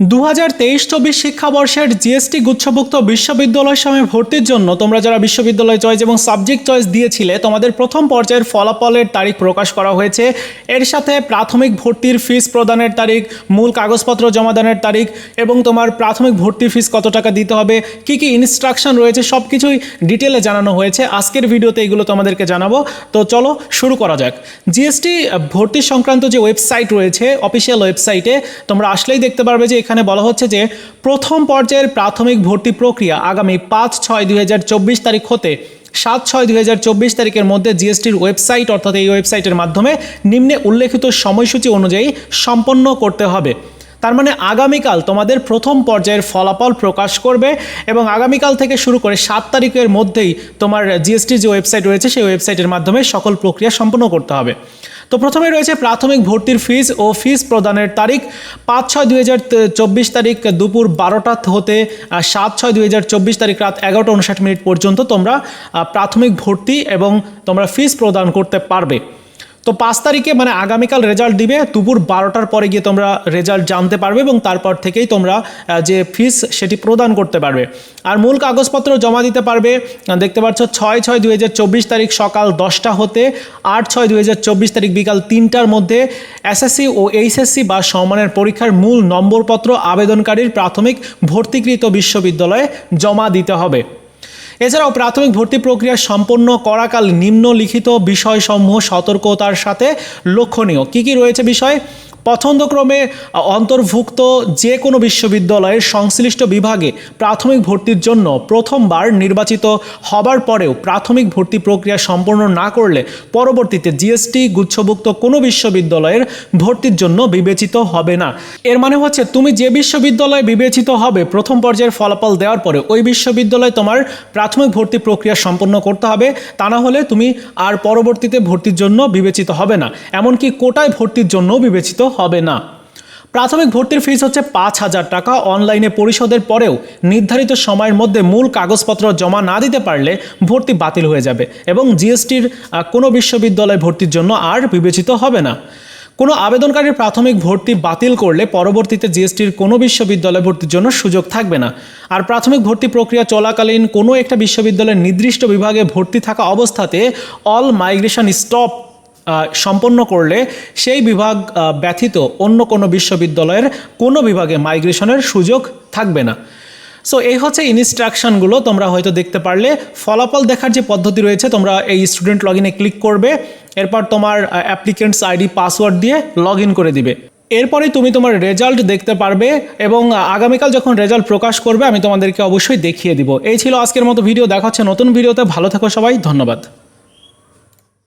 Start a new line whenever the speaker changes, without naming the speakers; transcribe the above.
দু হাজার তেইশ চব্বিশ শিক্ষাবর্ষের জিএসটি গুচ্ছভুক্ত বিশ্ববিদ্যালয় সময় ভর্তির জন্য তোমরা যারা বিশ্ববিদ্যালয় চয়েস এবং সাবজেক্ট চয়েস দিয়েছিলে, তোমাদের প্রথম পর্যায়ের ফলাফলের তারিখ প্রকাশ করা হয়েছে। এর সাথে প্রাথমিক ভর্তির ফিস প্রদানের তারিখ, মূল কাগজপত্র জমাদানের তারিখ এবং তোমার প্রাথমিক ভর্তির ফিস কত টাকা দিতে হবে, কি কি ইনস্ট্রাকশন রয়েছে সব কিছুই ডিটেলে জানানো হয়েছে। আজকের ভিডিওতে এগুলো তোমাদেরকে জানাব। তো চলো শুরু করা যাক। জিএসটি ভর্তি সংক্রান্ত যে ওয়েবসাইট রয়েছে অফিসিয়াল ওয়েবসাইটে তোমরা আসলেই দেখতে পারবে যে এখানে বলা হচ্ছে যে প্রথম পর্যায়ের প্রাথমিক ভর্তি প্রক্রিয়া আগামী পাঁচ ছয় দুই তারিখ হতে সাত ছয় দুই তারিখের মধ্যে জিএসটির ওয়েবসাইট অর্থাৎ এই ওয়েবসাইটের মাধ্যমে নিম্নে উল্লেখিত সময়সূচি অনুযায়ী সম্পন্ন করতে হবে। তার মানে আগামীকাল তোমাদের প্রথম পর্যায়ের ফলাফল প্রকাশ করবে এবং আগামীকাল থেকে শুরু করে সাত তারিখের মধ্যেই তোমার জিএসটির যে ওয়েবসাইট রয়েছে সেই ওয়েবসাইটের মাধ্যমে সকল প্রক্রিয়া সম্পন্ন করতে হবে। তো প্রথমে রয়েছে প্রাথমিক ভর্তির ফিস ও ফিস প্রদানের তারিখ। পাঁচ ছয় দুই তারিখ দুপুর বারোটা হতে সাত ছয় দুই তারিখ রাত এগারোটা উনষাট মিনিট পর্যন্ত তোমরা প্রাথমিক ভর্তি এবং তোমরা ফিস প্রদান করতে পারবে। তো পাঁচ তারিখে মানে আগামীকাল রেজাল্ট দিবে, দুপুর বারোটার পরে গিয়ে তোমরা রেজাল্ট জানতে পারবে এবং তারপর থেকেই তোমরা যে ফিস সেটি প্রদান করতে পারবে। আর মূল কাগজপত্র জমা দিতে পারবে দেখতে পাচ্ছ ছয় ছয় দুই তারিখ সকাল দশটা হতে, আট ছয় দুই তারিখ বিকাল তিনটার মধ্যে এসএসসি ও এইচএসসি বা সম্মানের পরীক্ষার মূল নম্বরপত্র আবেদনকারীর প্রাথমিক ভর্তিকৃত বিশ্ববিদ্যালয়ে জমা দিতে হবে। এছাড়াও প্রাথমিক ভর্তি প্রক্রিয়া সম্পন্ন করাকাল নিম্নলিখিত বিষয়সমূহ সতর্কতার সাথে লক্ষণীয়। কি কি রয়েছে বিষয়? পছন্দক্রমে অন্তর্ভুক্ত যে কোনো বিশ্ববিদ্যালয়ের সংশ্লিষ্ট বিভাগে প্রাথমিক ভর্তির জন্য প্রথমবার নির্বাচিত হবার পরেও প্রাথমিক ভর্তি প্রক্রিয়া সম্পন্ন না করলে পরবর্তীতে জিএসটি গুচ্ছভুক্ত কোনো বিশ্ববিদ্যালয়ের ভর্তির জন্য বিবেচিত হবে না। এর মানে হচ্ছে তুমি যে বিশ্ববিদ্যালয়ে বিবেচিত হবে প্রথম পর্যায়ের ফলাফল দেওয়ার পরে ওই বিশ্ববিদ্যালয়ে তোমার প্রাথমিক ভর্তি প্রক্রিয়া সম্পন্ন করতে হবে, তা না হলে তুমি আর পরবর্তীতে ভর্তির জন্য বিবেচিত হবে না। এমনকি কোটায় ভর্তির জন্য বিবেচিত হবে না। প্রাথমিক ভর্তির ফিস হচ্ছে পাঁচ হাজার টাকা। অনলাইনে পরিশোধের পরেও নির্ধারিত সময়ের মধ্যে মূল কাগজপত্র জমা না দিতে পারলে ভর্তি বাতিল হয়ে যাবে এবং জিএসটির কোনো বিশ্ববিদ্যালয়ে ভর্তির জন্য আর বিবেচিত হবে না। কোনো আবেদনকারীর প্রাথমিক ভর্তি বাতিল করলে পরবর্তীতে জিএসটির কোনো বিশ্ববিদ্যালয়ে ভর্তির জন্য সুযোগ থাকবে না। আর প্রাথমিক ভর্তি প্রক্রিয়া চলাকালীন কোনো একটা বিশ্ববিদ্যালয়ের নির্দিষ্ট বিভাগে ভর্তি থাকা অবস্থাতে অল মাইগ্রেশন স্টপ সম্পন্ন করলে সেই বিভাগ ব্যথিত অন্য কোনো বিশ্ববিদ্যালয়ের কোনো বিভাগে মাইগ্রেশনের সুযোগ থাকবে না। সো এই হচ্ছে ইনস্ট্রাকশনগুলো তোমরা হয়তো দেখতে পারলে, ফলাফল দেখার যে পদ্ধতি রয়েছে, তোমরা এই স্টুডেন্ট লগ ইনে ক্লিক করবে, এরপর তোমার অ্যাপ্লিকেন্টস আইডি পাসওয়ার্ড দিয়ে লগ ইন করে দিবে। এরপরে তুমি তোমার রেজাল্ট দেখতে পারবে এবং আগামীকাল যখন রেজাল্ট প্রকাশ করবে, আমি তোমাদেরকে অবশ্যই দেখিয়ে দিব। এই ছিল আজকের মতো ভিডিও দেখা হচ্ছে নতুন ভিডিওতে ভালো থাকো সবাই। ধন্যবাদ।